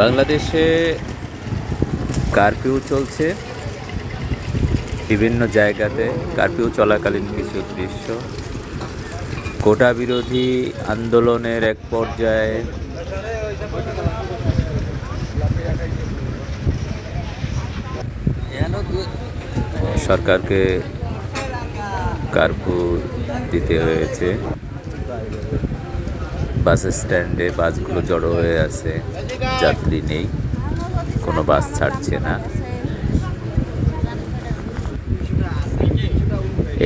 বাংলাদেশে কারফিউ চলছে। বিভিন্ন জায়গাতে কারফিউ চলাকালীন কিছু দৃশ্য। কোটা বিরোধী আন্দোলনের এক পর্যায়ে সরকারকে কারফিউ দিতে হয়েছে। বাস স্ট্যান্ডে বাসগুলো জড়ো হয়ে আছে। যাত্রী নেই, কোনো বাস ছাড়ছে না।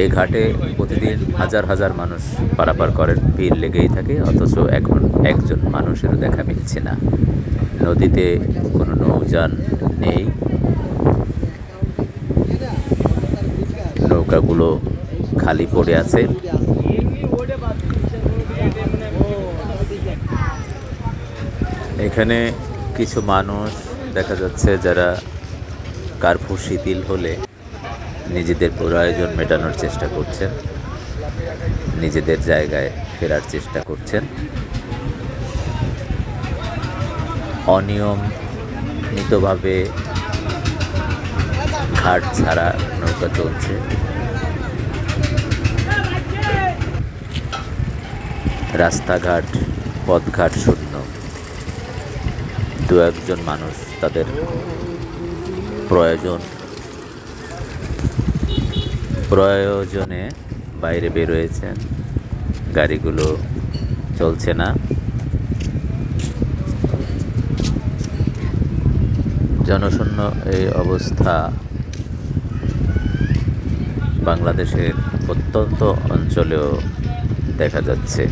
এই ঘাটে প্রতিদিন হাজার হাজার মানুষ পারাপার করেন। ভিড় লেগেই থাকে, অথচ এখন একজন মানুষেরও দেখা মিলছে না। নদীতে কোনো নৌযান নেই। নৌকাগুলো খালি পড়ে আছে। এখানে কিছু মানুষ দেখা যাচ্ছে যারা কার্ফু শিথিল হলে নিজেদের প্রয়োজন মেটানোর চেষ্টা করছেন, নিজেদের জায়গায় ফেরার চেষ্টা করছেন। অনিয়মিতভাবে ঘাট ছাড়া নৌকা চলছে। রাস্তাঘাট, পথঘাট শূন্য দু একজন মানুষ, তাদের প্রয়োজন। প্রয়োজনে বাইরে বেরোয়েছেন গাড়িগুলো চলছে না। জনশূন্য এই অবস্থা বাংলাদেশের প্রত্যন্ত অঞ্চলেও দেখা যাচ্ছে।